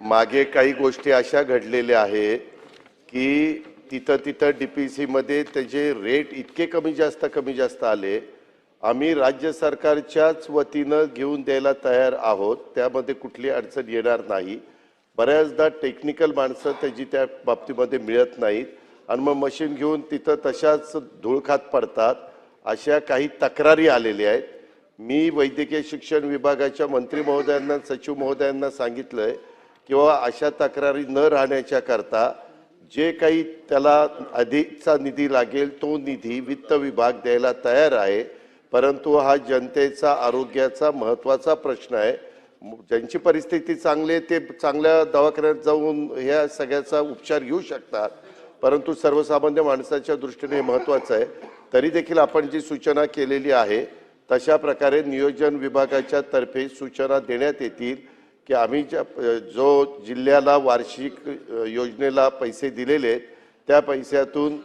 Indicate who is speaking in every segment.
Speaker 1: मागे काही गोष्टी अशा घडलेल्या आहेत की तिथं तिथं डी पी सीमध्ये त्याचे रेट इतके कमी जास्त कमी जास्त आले आम्ही राज्य सरकारच्याच वतीनं घेऊन द्यायला तयार आहोत. त्यामध्ये कुठली अडचण येणार नाही. बऱ्याचदा टेक्निकल माणसं त्याची त्या बाबतीमध्ये मिळत नाहीत. आणि मग मशीन घेऊन तिथं तशाच धुळखात पडतात. अशा काही तक्रारी आलेल्या आहेत. मी वैद्यकीय शिक्षण विभागाच्या मंत्री महोदयांना सचिव महोदयांना सांगितलं आहे किंवा अशा तक्रारी न राहण्याच्या करता जे काही त्याला अधिकचा निधी लागेल तो निधी वित्त विभाग द्यायला तयार आहे. परंतु हा जनतेचा आरोग्याचा महत्त्वाचा प्रश्न आहे. ज्यांची परिस्थिती चांगली आहे ते चांगल्या दवाखान्यात जाऊन ह्या सगळ्याचा उपचार घेऊ शकतात. परंतु सर्वसामान्य माणसाच्या दृष्टीने हे महत्त्वाचं आहे. तरी देखील आपण जी सूचना केलेली आहे तशा प्रकारे नियोजन विभागाच्या तर्फे सूचना देण्यात येतील. की आम्ही ज्या जो जिल्ह्याला वार्षिक योजनेला पैसे दिलेले आहेत त्या पैशातून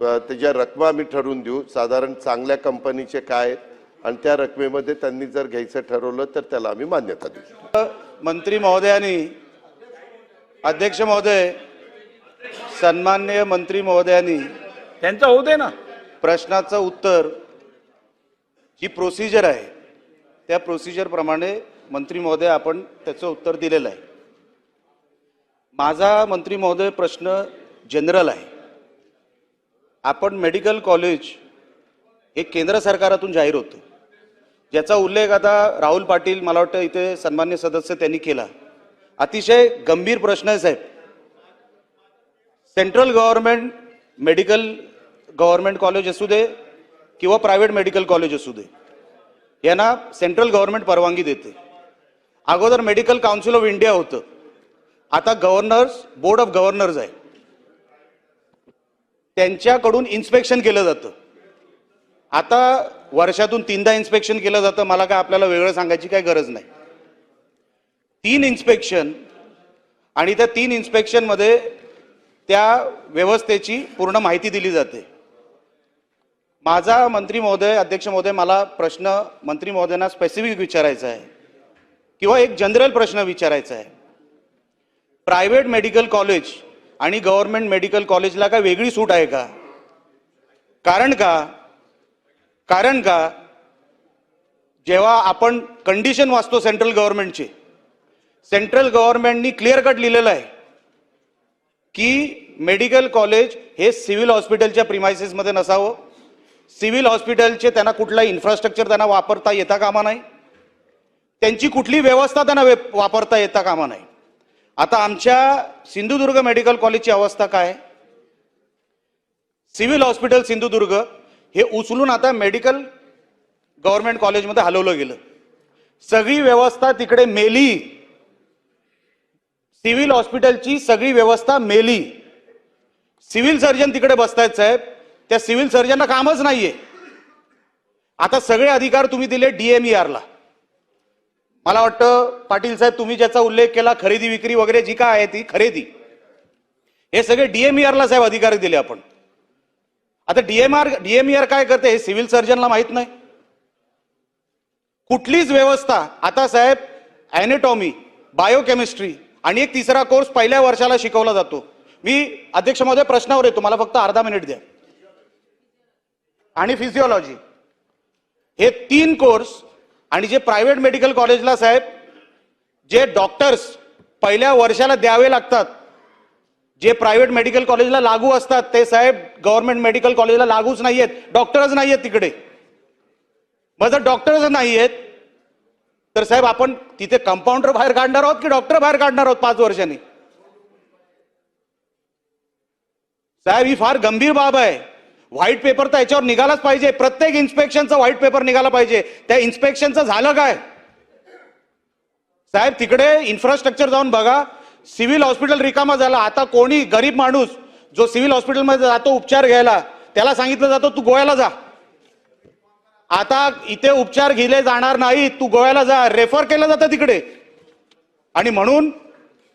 Speaker 1: त्याच्या रकमा आम्ही ठरवून देऊ साधारण चांगल्या कंपनीचे काय आहेत आणि त्या रकमेमध्ये त्यांनी जर घ्यायचं ठरवलं तर त्याला आम्ही मान्यता देऊ.
Speaker 2: मंत्री महोदयांनी अध्यक्ष महोदय सन्मान्य मंत्री महोदयांनी
Speaker 3: त्यांचं होऊ दे ना.
Speaker 2: प्रश्नाचं उत्तर जी प्रोसिजर आहे त्या प्रोसिजरप्रमाणे मंत्री महोदय आपण त्याचं उत्तर दिलेलं आहे. माझा मंत्री महोदय प्रश्न जनरल आहे. आपण मेडिकल कॉलेज हे केंद्र सरकारातून जाहीर होतं. ज्याचा उल्लेख आता राहुल पाटील मला वाटतं इथे सन्मान्य सदस्य त्यांनी केला. अतिशय गंभीर प्रश्न आहे साहेब. Central government medical government college असू दे किंवा प्रायव्हेट मेडिकल कॉलेज असू दे यांना सेंट्रल गव्हर्नमेंट परवानगी देते. अगोदर मेडिकल काउन्सिल ऑफ इंडिया होतं. आता गव्हर्नर्स बोर्ड ऑफ गव्हर्नर्स आहे. त्यांच्याकडून इन्स्पेक्शन केलं जातं. आता वर्षातून तीनदा इन्स्पेक्शन केलं जातं. मला काय आपल्याला वेगळं सांगायची काय गरज नाही. तीन इन्स्पेक्शन आणि त्या तीन इन्स्पेक्शनमध्ये त्या व्यवस्थेची पूर्ण माहिती दिली जाते. माझा मंत्री महोदय अध्यक्ष महोदय मला प्रश्न मंत्री महोदयांना स्पेसिफिक विचारायचा आहे. किंवा एक जनरल प्रश्न विचारायचा आहे. प्रायव्हेट मेडिकल कॉलेज आणि गव्हर्नमेंट मेडिकल कॉलेजला काय वेगळी सूट आहे का? कारण का? कारण का? जेव्हा आपण कंडिशन वाचतो सेंट्रल गव्हर्नमेंटचे सेंट्रल गव्हर्नमेंटनी क्लिअर कट लिहिलेलं आहे की मेडिकल कॉलेज हे सिव्हिल हॉस्पिटलच्या प्रिमायसेसमध्ये नसावं. सिव्हिल हॉस्पिटलचे त्यांना कुठला इन्फ्रास्ट्रक्चर त्यांना वापरता येता कामा नाही. त्यांची कुठली व्यवस्था त्यांना वे- वापरता येता कामा नाही. आता आमच्या सिंधुदुर्ग मेडिकल कॉलेजची अवस्था काय? सिव्हिल हॉस्पिटल सिंधुदुर्ग हे उचलून आता मेडिकल गव्हर्नमेंट कॉलेजमध्ये हलवलं गेलं. सगळी व्यवस्था तिकडे मेली. सिव्हिल हॉस्पिटलची सगळी व्यवस्था मेली. सिव्हिल सर्जन तिकडे बसतायत साहेब. त्या सिव्हिल सर्जनला कामच नाहीये. आता सगळे अधिकार तुम्ही दिले डीएमईआरला मला वाटतं पाटील साहेब तुम्ही ज्याचा उल्लेख केला खरेदी विक्री वगैरे जी काय आहे ती खरेदी. हे सगळे डीएमईआरला साहेब अधिकार दिले आपण. आता डीएमआर डीएमईआर काय करते हे सिव्हिल सर्जनला माहीत नाही. कुठलीच व्यवस्था आता साहेब ॲनेटॉमी बायोकेमिस्ट्री आणि एक तिसरा कोर्स पहिल्या वर्षाला शिकवला जातो. मी अध्यक्ष महोदय प्रश्नावर येतो मला फक्त अर्धा मिनिट द्या. आणि फिजिओलॉजी हे तीन कोर्स आणि जे प्रायव्हेट मेडिकल कॉलेजला साहेब जे डॉक्टर्स पहिल्या वर्षाला द्यावे लागतात जे प्रायव्हेट मेडिकल कॉलेजला लागू असतात ते साहेब गव्हर्नमेंट मेडिकल कॉलेजला लागूच नाही आहेत डॉक्टरच नाही आहेत तिकडे. मग जर डॉक्टरच आहेत तर साहेब आपण तिथे कंपाऊंडर बाहेर काढणार आहोत की डॉक्टर बाहेर काढणार आहोत पाच वर्षांनी? साहेब ही फार गंभीर बाब आहे. व्हाईट पेपर तर याच्यावर निघालाच पाहिजे. प्रत्येक इन्स्पेक्शनचा व्हाईट पेपर निघाला पाहिजे. त्या इन्स्पेक्शनचं झालं काय? साहेब तिकडे इन्फ्रास्ट्रक्चर जाऊन बघा. सिव्हिल हॉस्पिटल रिकामा झाला. आता कोणी गरीब माणूस जो सिव्हिल हॉस्पिटलमध्ये जातो उपचार घ्यायला त्याला सांगितलं जातं तू गोव्याला जा. आता इथे उपचार घेले जाणार नाही. तू गोव्याला जा. रेफर केलं जातं तिकडे. आणि म्हणून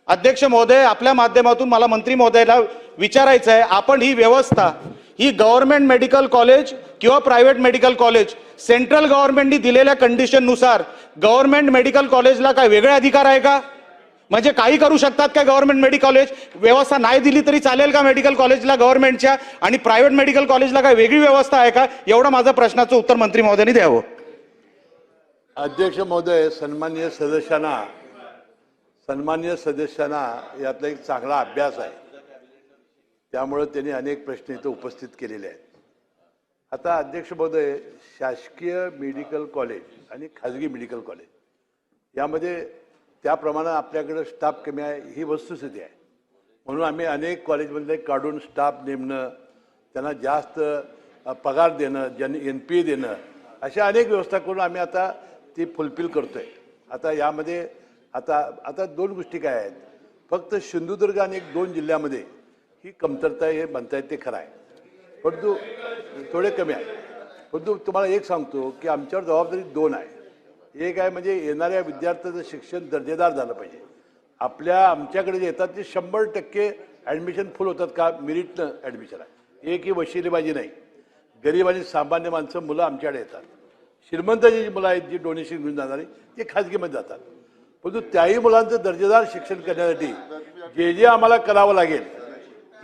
Speaker 2: अध्यक्ष महोदय आपल्या माध्यमातून मला मंत्री महोदयाला विचारायचं आहे आपण ही व्यवस्था ही गव्हर्नमेंट मेडिकल कॉलेज किंवा प्रायव्हेट मेडिकल कॉलेज सेंट्रल गव्हर्नमेंटनी दिलेल्या कंडिशननुसार गव्हर्नमेंट मेडिकल कॉलेजला काय वेगळे अधिकार आहे का? म्हणजे काही करू शकतात का गव्हर्नमेंट मेडिकल कॉलेज? व्यवस्था नाही दिली तरी चालेल का मेडिकल कॉलेजला गव्हर्नमेंटच्या? आणि प्रायव्हेट मेडिकल कॉलेजला काय वेगळी व्यवस्था आहे का? एवढं माझं प्रश्नाचं उत्तर मंत्री महोदयांनी द्यावं.
Speaker 3: अध्यक्ष महोदय सन्मान्य सदस्यांना सन्मान्य सदस्यांना यातला एक चांगला अभ्यास आहे. त्यामुळं त्यांनी अनेक प्रश्न इथं उपस्थित केलेले आहेत. आता अध्यक्ष महोदय शासकीय मेडिकल कॉलेज आणि खाजगी मेडिकल कॉलेज यामध्ये त्याप्रमाणे आपल्याकडं स्टाफ कमी आहे ही वस्तुस्थिती आहे. म्हणून आम्ही अनेक कॉलेजमधले काढून स्टाफ नेमणं त्यांना जास्त पगार देणं जन एन पी ए देणं अशा अनेक व्यवस्था करून आम्ही आता ती फुलफिल करतो आहे आता यामध्ये आता आता दोन गोष्टी काय आहेत. फक्त सिंधुदुर्ग आणि एक दोन जिल्ह्यामध्ये ही कमतरता हे म्हणता येत ते खरं आहे. परंतु थोडे कमी आहे. परंतु तुम्हाला एक सांगतो की आमच्यावर जबाबदारी दोन आहे. एक आहे म्हणजे येणाऱ्या विद्यार्थ्याचं शिक्षण दर्जेदार झालं पाहिजे. आपल्या आमच्याकडे जे येतात ते शंभर टक्के ॲडमिशन फुल होतात का मिरिटनं ॲडमिशन आहे. एक ही वशिलेबाजी नाही. गरीब आणि सामान्य माणसं मुलं आमच्याकडे येतात. श्रीमंताची जी मुलं आहेत जी डोनेशन घेऊन जाणारी ते खाजगीमध्ये जातात. परंतु त्याही मुलांचं दर्जेदार शिक्षण करण्यासाठी जे जे आम्हाला करावं लागेल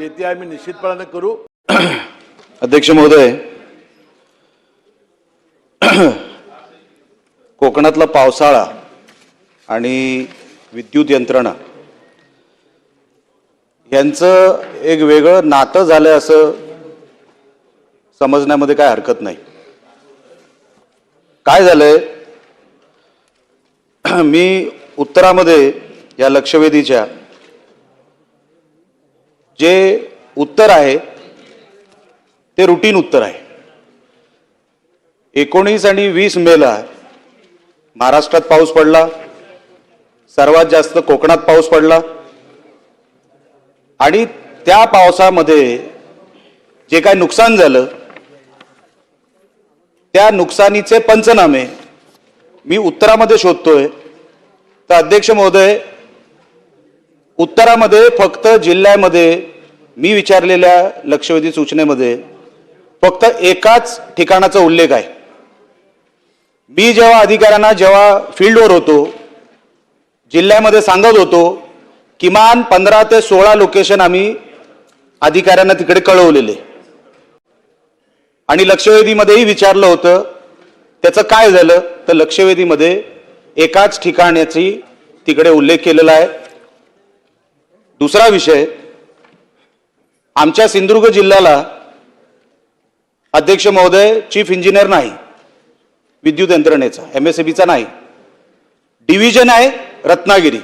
Speaker 3: ते ते आम्ही निश्चितपणाने करू.
Speaker 2: अध्यक्ष महोदय कोकणातला पावसाळा आणि विद्युत यंत्रणा यांचं एक वेगळं नातं झालं असं समजण्यामध्ये काय हरकत नाही. काय झालंय? मी उत्तरामध्ये या लक्षवेधीच्या जे उत्तर आहे ते रुटीन उत्तर आहे. एकोणीस आणि वीस मेला महाराष्ट्रात पाऊस पडला सर्वात जास्त कोकणात पाऊस पडला आणि त्या पावसामध्ये जे काय नुकसान झालं त्या नुकसानीचे पंचनामे मी उत्तरामध्ये शोधतोय. तर अध्यक्ष महोदय उत्तरामध्ये फक्त जिल्ह्यामध्ये मी विचारलेल्या लक्षवेधी सूचनेमध्ये फक्त एकाच ठिकाणाचा उल्लेख आहे. मी जेव्हा अधिकाऱ्यांना जेव्हा फील्डवर होतो जिल्ह्यामध्ये सांगत होतो किमान पंधरा ते सोळा लोकेशन आम्ही अधिकाऱ्यांना तिकडे कळवलेले. आणि लक्षवेधीमध्येही विचारलं होतं त्याचं काय झालं? तर लक्षवेधीमध्ये एकाच ठिकाणाची तिकडे उल्लेख केलेला आहे. दुसरा विषय आमच्या सिंधुदुर्ग जिल्ह्याला अध्यक्ष महोदय चीफ इंजिनियर नाही विद्युत यंत्रणेचा एम एस बीचा नाही. डिव्हिजन आहे रत्नागिरी.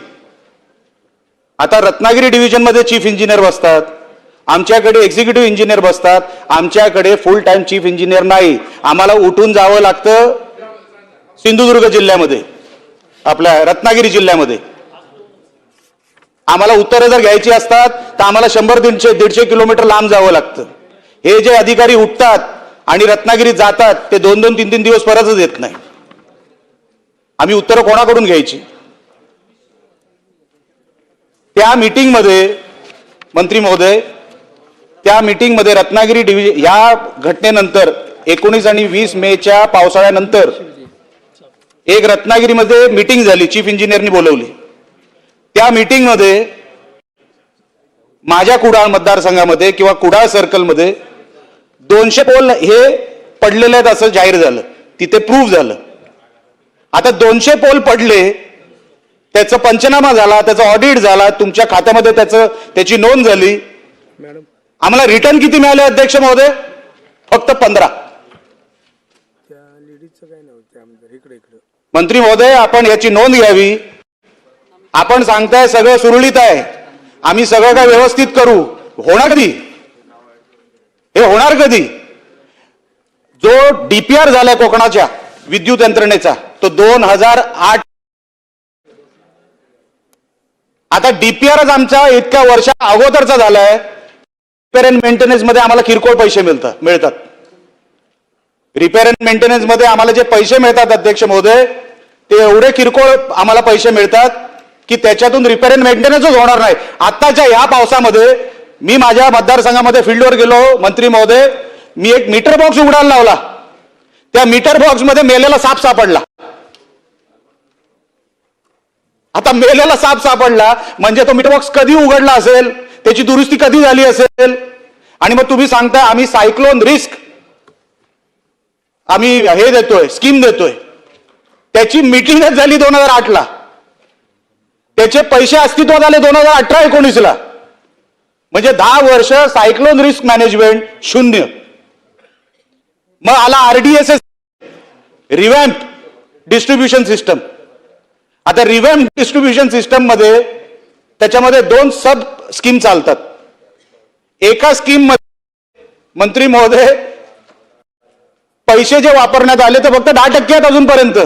Speaker 2: आता रत्नागिरी डिव्हिजनमध्ये चीफ इंजिनियर बसतात. आमच्याकडे एक्झिक्युटिव्ह इंजिनियर बसतात. आमच्याकडे फुल टाइम चीफ इंजिनियर नाही. आम्हाला उठून जावं लागतं सिंधुदुर्ग जिल्ह्यामध्ये आपल्या रत्नागिरी जिल्ह्यामध्ये. आम्हाला उत्तरं जर घ्यायची असतात तर आम्हाला शंभर दीडशे दीडशे किलोमीटर लांब जावं लागतं. हे जे अधिकारी उठतात आणि रत्नागिरीत जातात ते दोन दोन तीन तीन दिवस परतच येत नाही. आम्ही उत्तरं कोणाकडून घ्यायची? त्या मीटिंगमध्ये मंत्री महोदय त्या मीटिंगमध्ये रत्नागिरी डिव्हिजन या घटनेनंतर एकोणीस आणि वीस मेच्या पावसाळ्यानंतर एक रत्नागिरीमध्ये मीटिंग झाली चीफ इंजिनियरनी बोलवली. त्या मीटिंगमध्ये माझ्या कुडाळ मतदारसंघामध्ये किंवा कुडाळ सर्कलमध्ये दोनशे पोल हे पडलेले आहेत असं जाहीर झालं. तिथे प्रूव्ह झालं. आता दोनशे पोल पडले त्याचं पंचनामा झाला त्याचा ऑडिट झाला तुमच्या खात्यामध्ये त्याचं त्याची नोंद झाली. आम्हाला रिटर्न किती मिळाले अध्यक्ष महोदय? फक्त पंधरा. मंत्री महोदय आपण याची नोंद घ्यावी. आपण सांगताय सगळं सुरळीत आहे. आम्ही सगळं काय व्यवस्थित करू? होणार कधी? हे होणार कधी? जो डीपीआर झालाय कोकणाच्या विद्युत यंत्रणेचा तो दोन हजार आठ आता डीपीआरच आमचा इतक्या वर्षा अगोदरचा झालाय. रिपेअर अँड मेंटेनन्समध्ये आम्हाला किरकोळ पैसे मिळतात मिळतात. रिपेअर अँड मेंटेनन्समध्ये आम्हाला जे पैसे मिळतात अध्यक्ष महोदय ते एवढे किरकोळ आम्हाला पैसे मिळतात. की त्याच्यातून रिपेअर अँड मेंटेनन्सच होणार नाही. आत्ताच्या या पावसामध्ये मी माझ्या मतदारसंघामध्ये फील्डवर गेलो मंत्री महोदय मी एक मीटर बॉक्स उघडायला लावला. त्या मीटर बॉक्समध्ये मेलेला साप सापडला. आता मेलेला साप सापडला म्हणजे तो मीटर बॉक्स कधी उघडला असेल? त्याची दुरुस्ती कधी झाली असेल? आणि मग तुम्ही सांगता आम्ही सायक्लोन रिस्क आम्ही हे देतोय स्कीम देतोय. त्याची मिटिंगच झाली दोन हजार आठला. त्याचे पैसे अस्तित्वात आले दोन हजार अठरा एकोणीसला. म्हणजे दहा वर्ष सायक्लोन रिस्क मॅनेजमेंट शून्य. मग आला आरडीएसएस रिव्हॅम्प डिस्ट्रीब्युशन सिस्टम आता रिव्हॅम्प डिस्ट्रीब्युशन सिस्टममध्ये त्याच्यामध्ये दोन सब स्कीम चालतात. एका स्कीममध्ये मंत्री महोदय पैसे जे वापरण्यात आले ते फक्त दहा टक्के आहेत अजूनपर्यंत.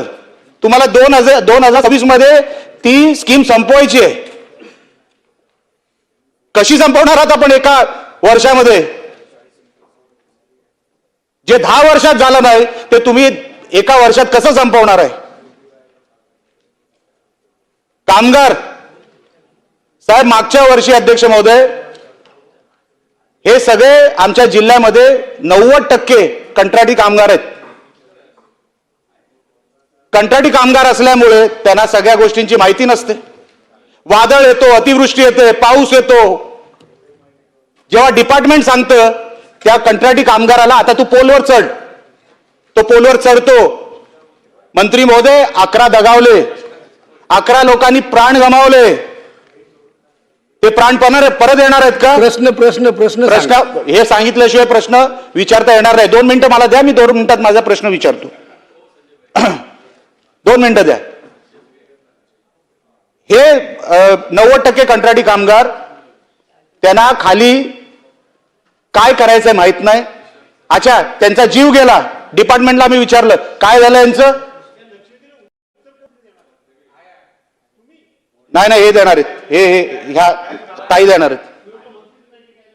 Speaker 2: तुम्हाला दोन हजार दोन हजार सव्वीसमध्ये ती स्कीम संपवायची आहे. कशी संपवणार आहात आपण एका वर्षामध्ये? जे दहा वर्षात झालं नाही ते तुम्ही एका वर्षात कसं संपवणार आहे? कामगार. साहेब मागच्या वर्षी अध्यक्ष महोदय हे सगळे आमच्या जिल्ह्यामध्ये नव्वद टक्के कंत्राटी कामगार आहेत. कंत्राटी कामगार असल्यामुळे त्यांना सगळ्या गोष्टींची माहिती नसते. वादळ येतो अतिवृष्टी येते पाऊस येतो. जेव्हा डिपार्टमेंट सांगतं त्या कंत्राटी कामगाराला आता तू पोलवर चढ. तो पोलवर चढतो. मंत्री महोदय अकरा दगावले. अकरा लोकांनी प्राण गमावले. ते प्राण परत परत येणार आहेत का?
Speaker 4: प्रश्न प्रश्न प्रश्न
Speaker 2: प्रश्न. हे सांगितल्याशिवाय प्रश्न विचारता येणार नाही. दोन मिनिटं मला द्या मी दोन मिनिटात माझा प्रश्न विचारतो. दोन मिनिटं द्या. हे नव्वद टक्के कंत्राटी कामगार त्यांना खाली काय करायचंय माहीत नाही. अच्छा त्यांचा जीव गेला. डिपार्टमेंटला मी विचारलं काय झालं यांचं? नाही नाही हे देणार आहेत. हे हे ह्या ताई देणार आहेत.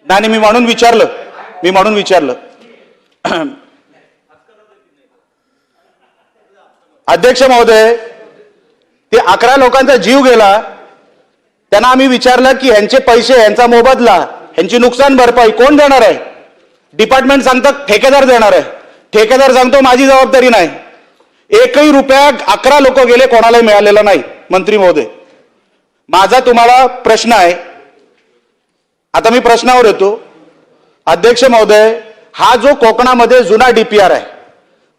Speaker 2: नाही, मी म्हणून विचारलं. मी म्हणून विचारलं. अध्यक्ष महोदय ते अकरा लोकांचा जीव गेला. त्यांना आम्ही विचारलं की ह्यांचे पैसे यांचा मोबदला ह्यांची नुकसान भरपाई कोण देणार आहे? डिपार्टमेंट सांगतं ठेकेदार देणार आहे. ठेकेदार सांगतो माझी जबाबदारी नाही. एकही रुपया अकरा लोक गेले कोणालाही मिळालेला नाही मंत्री महोदय. माझा तुम्हाला प्रश्न आहे. आता मी प्रश्नावर येतो. अध्यक्ष महोदय हा जो कोकणामध्ये जुना डीपीआर आहे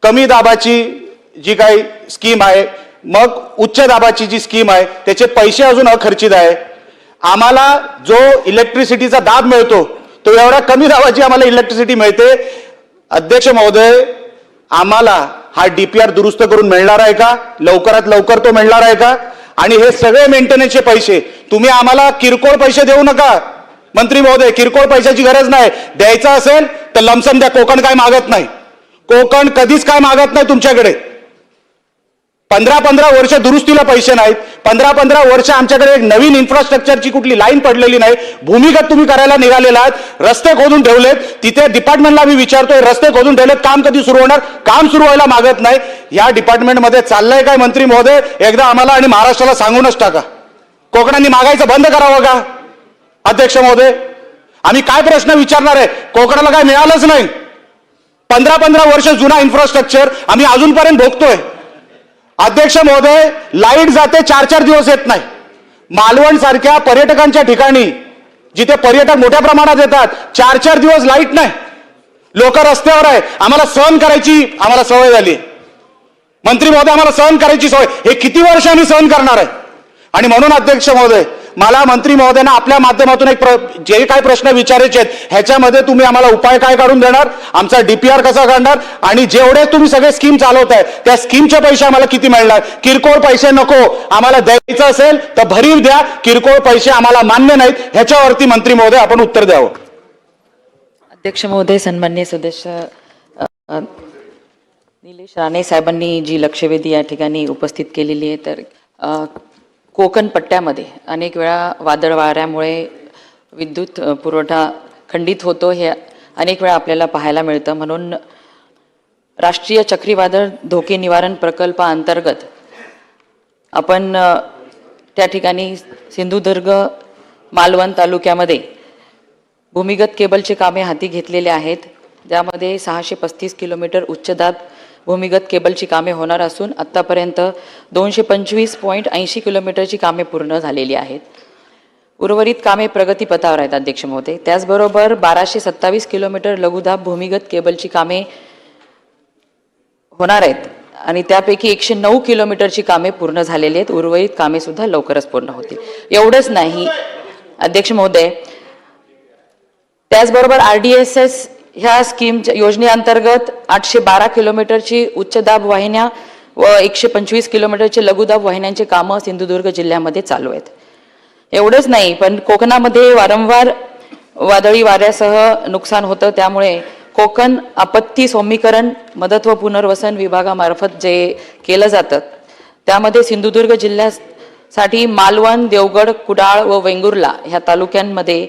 Speaker 2: कमी दाबाची जी काही स्कीम आहे मग उच्च दाबाची जी स्कीम आहे त्याचे पैसे अजून अखर्चित आहे. आम्हाला जो इलेक्ट्रिसिटीचा दाब मिळतो तो एवढा कमी दाबाची आम्हाला इलेक्ट्रिसिटी मिळते. अध्यक्ष महोदय आम्हाला हा डीपीआर दुरुस्त करून मिळणार आहे का? लवकरात लवकर तो मिळणार आहे का? आणि हे सगळे मेंटेनन्सचे पैसे तुम्ही आम्हाला किरकोळ पैसे देऊ नका. मंत्री महोदय किरकोळ पैशाची गरज नाही. द्यायचं असेल तर लमसम द्या. कोकण काय मागत नाही. कोकण कधीच काय मागत नाही तुमच्याकडे. पंधरा पंधरा वर्ष दुरुस्तीला पैसे नाहीत. पंधरा पंधरा वर्ष आमच्याकडे एक नवीन इन्फ्रास्ट्रक्चरची कुठली लाईन पडलेली नाही. भूमिगत तुम्ही करायला निघालेला आहात. रस्ते खोदून ठेवलेत. तिथे डिपार्टमेंटला मी विचारतोय रस्ते खोदून ठेवलेत. काम कधी सुरू होणार? काम सुरू व्हायला मागत नाही. या डिपार्टमेंटमध्ये चाललंय काय मंत्री महोदय? एकदा आम्हाला आणि महाराष्ट्राला सांगूनच टाका. कोकणांनी मागायचं बंद करावं का? अध्यक्ष महोदय आम्ही काय प्रश्न विचारणार आहे? कोकणाला काय मिळालंच नाही. पंधरा पंधरा वर्ष जुना इन्फ्रास्ट्रक्चर आम्ही अजूनपर्यंत भोगतोय. अध्यक्ष महोदय लाइट जाते चार चार दिवस येत नाही. मालवण सारख्या पर्यटकांच्या ठिकाणी जिथे पर्यटक मोठ्या प्रमाणात येतात चार चार दिवस लाइट नाही. लोक रस्त्यावर आहे. आम्हाला सहन करायची आम्हाला सवय झाली. मंत्री महोदय आम्हाला सहन करायची सवय. हे किती वर्ष आम्ही सहन करणार आहे? आणि म्हणून अध्यक्ष महोदय मला मंत्री महोदयांना आपल्या माध्यमातून एक प्र- जे काय प्रश्न विचारायचे आहेत ह्याच्यामध्ये तुम्ही आम्हाला उपाय काय काढून देणार? आमचा डीपीआर कसा काढणार? आणि जेवढे तुम्ही सगळे स्कीम चालवताय त्या स्कीमचे पैसे आम्हाला किती मिळणार? किरकोळ पैसे नको. आम्हाला द्यायचं असेल तर भरीव द्या. किरकोळ पैसे आम्हाला मान्य नाहीत. ह्याच्यावरती मंत्री महोदय आपण उत्तर द्यावं.
Speaker 5: अध्यक्ष महोदय सन्मान्य सदस्य निलेश राणे साहेबांनी जी लक्षवेधी या ठिकाणी उपस्थित केलेली आहे तर कोकण पट्ट्यामध्ये अनेक वेळा वादळ वाऱ्यामुळे विद्युत पुरवठा खंडित होतो हे अनेक वेळा आपल्याला पाहायला मिळतं. म्हणून राष्ट्रीय चक्रीवादळ धोके निवारण प्रकल्पाअंतर्गत आपण त्या ठिकाणी सिंधुदुर्ग मालवण तालुक्यामध्ये भूमिगत केबलचे कामे हाती घेतलेले आहेत. ज्यामध्ये सहाशे पस्तीस किलोमीटर उच्चदाब भूमिगत केबलची कामे होणार असून आत्तापर्यंत दोनशे पंचवीस पॉईंट ऐंशी किलोमीटरची कामे पूर्ण झालेली आहेत. उर्वरित कामे प्रगतीपथावर आहेत अध्यक्ष महोदय. त्याचबरोबर बाराशे सत्तावीस किलोमीटर लघुदाब भूमिगत केबलची कामे होणार आहेत आणि त्यापैकी एकशे नऊ किलोमीटरची कामे पूर्ण झालेली आहेत. उर्वरित कामे सुद्धा लवकरच पूर्ण होतील. एवढंच नाही अध्यक्ष महोदय. त्याचबरोबर आर डी एस एस ह्या स्कीमच्या योजनेअंतर्गत आठशे बारा किलोमीटरची उच्चदाब वाहिन्या व एकशे पंचवीस किलोमीटरचे लघुदाब वाहिन्यांचे कामं सिंधुदुर्ग जिल्ह्यामध्ये चालू आहेत. एवढंच नाही पण कोकणामध्ये वारंवार वादळी वाऱ्यासह नुकसान होतं त्यामुळे कोकण आपत्ती सौमीकरण मदत व पुनर्वसन विभागामार्फत जे केलं जातं त्यामध्ये सिंधुदुर्ग जिल्ह्यासाठी मालवण देवगड कुडाळ व वेंगुर्ला ह्या तालुक्यांमध्ये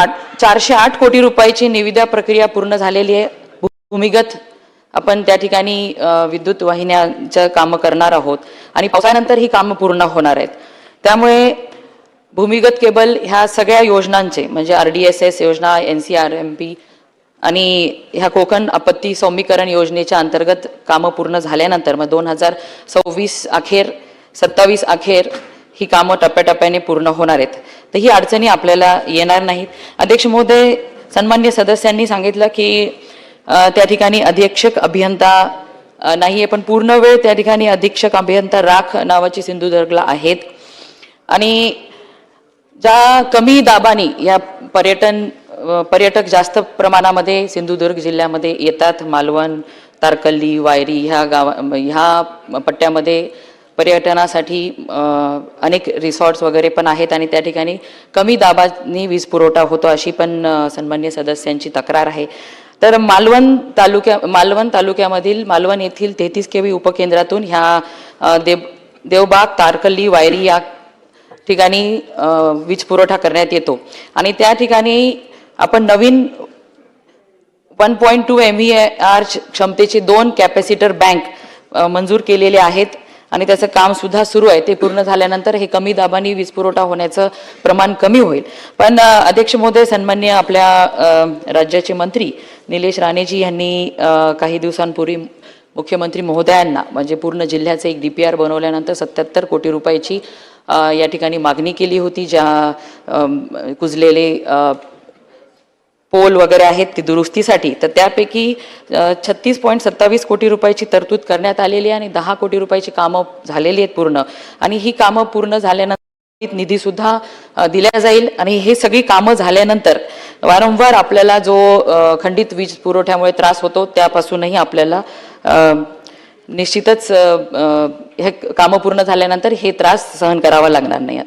Speaker 5: आठ चारशे आठ कोटी रुपयाची निविदा प्रक्रिया पूर्ण झालेली आहे. भूमिगत आपण त्या ठिकाणी विद्युत वाहिन्यांचं कामं करणार आहोत आणि पावसानंतर ही कामं पूर्ण होणार आहेत. त्यामुळे भूमिगत केबल ह्या सगळ्या योजनांचे म्हणजे आर डी एस एस योजना N C R M P आणि ह्या कोकण आपत्ती सौमीकरण योजनेच्या अंतर्गत कामं पूर्ण झाल्यानंतर मग दोन हजार सव्वीस अखेर सत्तावीस अखेर ही कामं टप्प्याटप्प्याने पूर्ण होणार आहेत. तर ही अडचणी आपल्याला येणार नाहीत. अध्यक्ष महोदय सन्मान्य सदस्यांनी सांगितलं की त्या ठिकाणी अधीक्षक अभियंता नाही आहे पण पूर्ण वेळ त्या ठिकाणी अधीक्षक अभियंता राख नावाची सिंधुदुर्गला आहेत. आणि ज्या कमी दाबाने या पर्यटन पर्यटक जास्त प्रमाणामध्ये सिंधुदुर्ग जिल्ह्यामध्ये येतात मालवण तारकल्ली वायरी ह्या गावा ह्या पट्ट्यामध्ये पर्यटनासाठी अनेक रिसॉर्ट्स वगैरे पण आहेत आणि त्या ठिकाणी कमी दाबाने वीज पुरवठा होतो अशी पण सन्मान्य सदस्यांची तक्रार आहे. तर मालवण तालुक्या मालवण तालुक्यामधील मालवण येथील तेहतीस केवी उपकेंद्रातून ह्या देव देवबाग तारकल्ली वायरी या ठिकाणी वीज पुरवठा करण्यात येतो. आणि त्या ठिकाणी आपण नवीन one point two M V R क्षमतेचे दोन कॅपॅसिटर बँक मंजूर केलेले आहेत. आणि त्याचं काम सुद्धा सुरू आहे. ते पूर्ण झाल्यानंतर हे कमी दाबाने वीज पुरवठा होण्याचं प्रमाण कमी होईल. पण अध्यक्ष महोदय सन्मान्य आपल्या राज्याचे मंत्री निलेश राणेजी यांनी काही दिवसांपूर्वी मुख्यमंत्री महोदयांना म्हणजे पूर्ण जिल्ह्याचे एक डी पी आर बनवल्यानंतर सत्याहत्तर कोटी रुपयाची या ठिकाणी मागणी केली होती ज्या कुजलेले पोल वगैरे आहेत ती दुरुस्तीसाठी तर त्यापैकी छत्तीस पॉईंट सत्तावीस कोटी रुपयाची तरतूद करण्यात आलेली आहे आणि दहा कोटी रुपयाची कामं झालेली आहेत पूर्ण. आणि ही कामं पूर्ण झाल्यानंतर निधी सुद्धा दिल्या जाईल आणि हे सगळी कामं झाल्यानंतर वारंवार आपल्याला जो खंडित वीज पुरवठ्यामुळे त्रास होतो त्यापासूनही आपल्याला निश्चितच हे कामं पूर्ण झाल्यानंतर हे त्रास सहन करावा लागणार नाही.